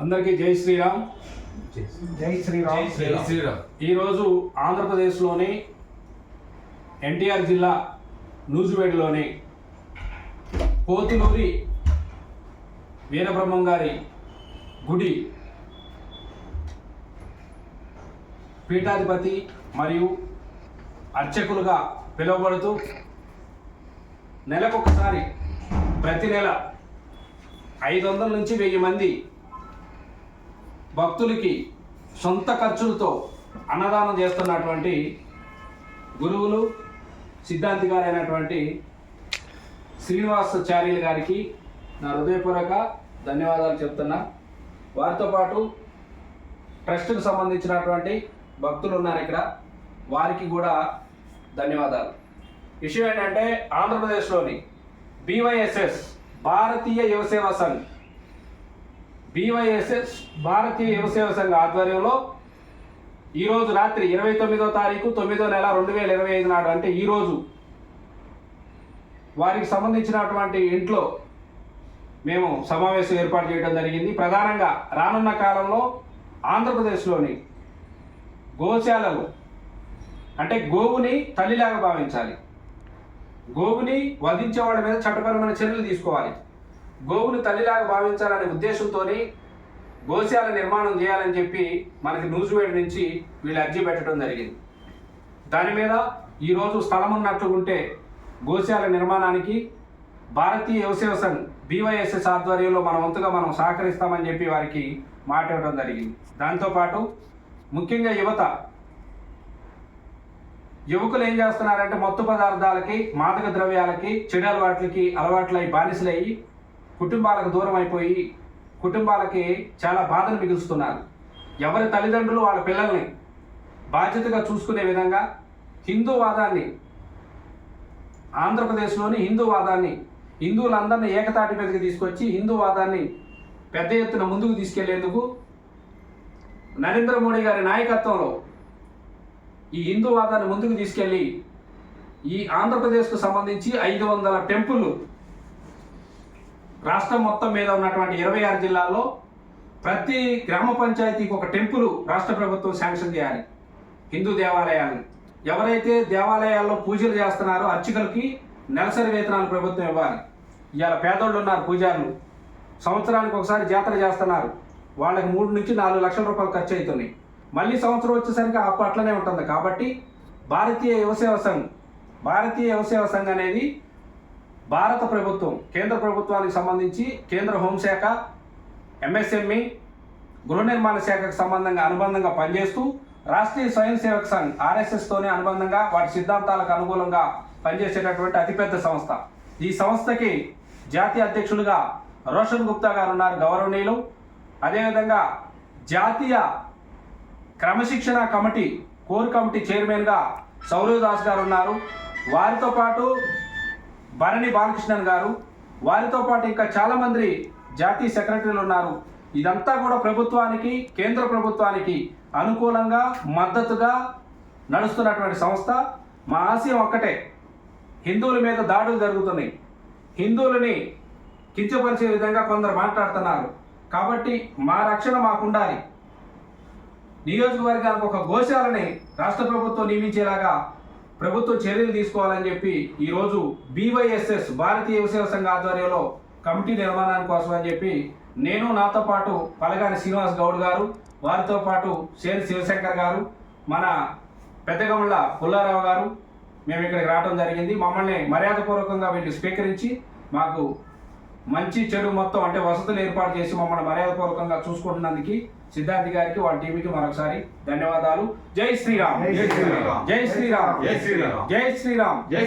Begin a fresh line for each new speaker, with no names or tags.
అందరికీ జై శ్రీరామ్.
జై శ్రీరామ్.
శ్రీరామ్.
ఈరోజు ఆంధ్రప్రదేశ్లోని ఎన్టీఆర్ జిల్లా నూజివేడులోని పోతులూరి వీరబ్రహ్మం గారి గుడి పీఠాధిపతి మరియు అర్చకులుగా పిలువబడుతూ నెలకొకసారి ప్రతి నెల ఐదు వందల నుంచి వెయ్యి మంది భక్తులకి సొంత ఖర్చులతో అన్నదానం చేస్తున్నటువంటి గురువులు సిద్ధాంతి గారైనటువంటి శ్రీనివాసాచార్యులు గారికి నా హృదయపూర్వక ధన్యవాదాలు చెప్తున్నా. వారితో పాటు ట్రస్ట్కు సంబంధించినటువంటి భక్తులు ఉన్నారు ఇక్కడ. వారికి కూడా ధన్యవాదాలు. విషయం ఏంటంటే ఆంధ్రప్రదేశ్లోని బీవైఎస్ఎస్ భారతీయ యువసేవా సంఘ్ బీవైఎస్ఎస్ భారతీయ యువసేవ సంఘ ఆధ్వర్యంలో ఈరోజు రాత్రి ఇరవై తొమ్మిదో తారీఖు తొమ్మిదో నెల రెండు వేల ఇరవై ఐదు నాడు అంటే ఈరోజు వారికి సంబంధించినటువంటి ఇంట్లో మేము సమావేశం ఏర్పాటు చేయడం జరిగింది. ప్రధానంగా రానున్న కాలంలో ఆంధ్రప్రదేశ్లోని గోశాలలు అంటే గోవుని తల్లిలాగా భావించాలి. గోవుని వధించేవాడి మీద చట్టపరమైన చర్యలు తీసుకోవాలి. గోవును తల్లిలాగా భావించాలనే ఉద్దేశంతోని గోశాల నిర్మాణం చేయాలని చెప్పి మనకి నూజివేడ్ నుంచి వీళ్ళు అర్జీ పెట్టడం జరిగింది. దాని మీద ఈరోజు స్థలం ఉన్నట్లు ఉంటే గోశాల నిర్మాణానికి భారతీయ యువసేవ సంఘ్ బీవైఎస్ఎస్ ఆధ్వర్యంలో మన వంతుగా మనం సహకరిస్తామని చెప్పి వారికి మాట ఇవ్వడం జరిగింది దాంతోపాటు ముఖ్యంగా యువత యువకులు ఏం చేస్తున్నారంటే మత్తు పదార్థాలకి మాదక ద్రవ్యాలకి చెడు అలవాట్లకి అలవాట్లై బానిసలయ్యి కుటుంబాలకు దూరం అయిపోయి కుటుంబాలకి చాలా బాధను మిగులుస్తున్నారు. ఎవరి తల్లిదండ్రులు వాళ్ళ పిల్లల్ని బాధ్యతగా చూసుకునే విధంగా హిందూవాదాన్ని ఆంధ్రప్రదేశ్లోని హిందూవాదాన్ని హిందువులందరినీ ఏకతాటి మీదకి తీసుకొచ్చి హిందూవాదాన్ని పెద్ద ఎత్తున ముందుకు తీసుకెళ్ళేందుకు నరేంద్ర మోడీ గారి నాయకత్వంలో ఈ హిందూవాదాన్ని ముందుకు తీసుకెళ్ళి ఈ ఆంధ్రప్రదేశ్కు సంబంధించి ఐదు వందల టెంపుల్ రాష్ట్రం మొత్తం మీద ఉన్నటువంటి ఇరవై ఆరు జిల్లాల్లో ప్రతి గ్రామ పంచాయతీకి ఒక టెంపుల్ రాష్ట్ర ప్రభుత్వం శాంక్షన్ చేయాలి. హిందూ దేవాలయాలను. ఎవరైతే దేవాలయాల్లో పూజలు చేస్తున్నారో అర్చకులకి నెలసరి వేతనాలు ప్రభుత్వం ఇవ్వాలి. ఇవాళ పేదోళ్ళు ఉన్నారు పూజారులు. సంవత్సరానికి ఒకసారి జాతర చేస్తున్నారు. వాళ్ళకి మూడు నుంచి నాలుగు లక్షల రూపాయలు ఖర్చు అవుతున్నాయి. మళ్ళీ సంవత్సరం వచ్చేసరికి అప్పు అట్లనే ఉంటుంది. కాబట్టి భారతీయ యువసేవ సంఘ్ భారతీయ యువసేవ సంఘ్ అనేది భారత ప్రభుత్వం కేంద్ర ప్రభుత్వానికి సంబంధించి కేంద్ర హోంశాఖ ఎంఎస్ఎంఈ గృహ నిర్మాణ శాఖకు సంబంధంగా అనుబంధంగా పనిచేస్తూ రాష్ట్రీయ స్వయం సేవక్ సంఘ్ ఆర్ఎస్ఎస్తోనే అనుబంధంగా వాటి సిద్ధాంతాలకు అనుకూలంగా పనిచేసేటటువంటి అతిపెద్ద సంస్థ. ఈ సంస్థకి జాతీయ అధ్యక్షులుగా రోషన్ గుప్తా గారు ఉన్నారు గౌరవనీయులు. అదేవిధంగా జాతీయ క్రమశిక్షణ కమిటీ కోర్ కమిటీ చైర్మన్గా సౌరవ్ దాస్ గారు ఉన్నారు. వారితో పాటు భరణి బాలకృష్ణన్ గారు వారితో పాటు ఇంకా చాలామంది జాతీయ సెక్రటరీలు ఉన్నారు. ఇదంతా కూడా ప్రభుత్వానికి కేంద్ర ప్రభుత్వానికి అనుకూలంగా మద్దతుగా నడుస్తున్నటువంటి సంస్థ. మా ఆశయం ఒక్కటే హిందువుల మీద దాడులు జరుగుతున్నాయి. హిందువులని కించపరిచే విధంగా కొందరు మాట్లాడుతున్నారు. కాబట్టి మా రక్షణ మాకుండాలి. నియోజకవర్గానికి ఒక గోశాలని రాష్ట్ర ప్రభుత్వం నియమించేలాగా ప్రభుత్వం చర్యలు తీసుకోవాలని చెప్పి ఈరోజు బీవైఎస్ఎస్ భారతీయ యువసేవ సంఘ ఆధ్వర్యంలో కమిటీ నిర్మాణం కోసం అని చెప్పి నేను నాతో పాటు పలగాని శ్రీనివాస్ గౌడ్ గారు వారితో పాటు శేరి శివశంకర్ గారు మన పెద్దగముళ్ళ పుల్లారావు గారు మేము ఇక్కడికి రావడం జరిగింది. మమ్మల్ని మర్యాదపూర్వకంగా వీళ్ళు స్వీకరించి మాకు మంచి చెడు మొత్తం అంటే వసతులు ఏర్పాటు చేసి మమ్మల్ని మర్యాదపూర్వకంగా చూసుకుంటున్నందుకు సిద్ధార్థి గారికి వాళ్ళ టీంకి మరొకసారి ధన్యవాదాలు. జై శ్రీరామ్.
జై శ్రీరామ్.
జై శ్రీరామ్.
జై శ్రీరామ్.
జై శ్రీరామ్.
జై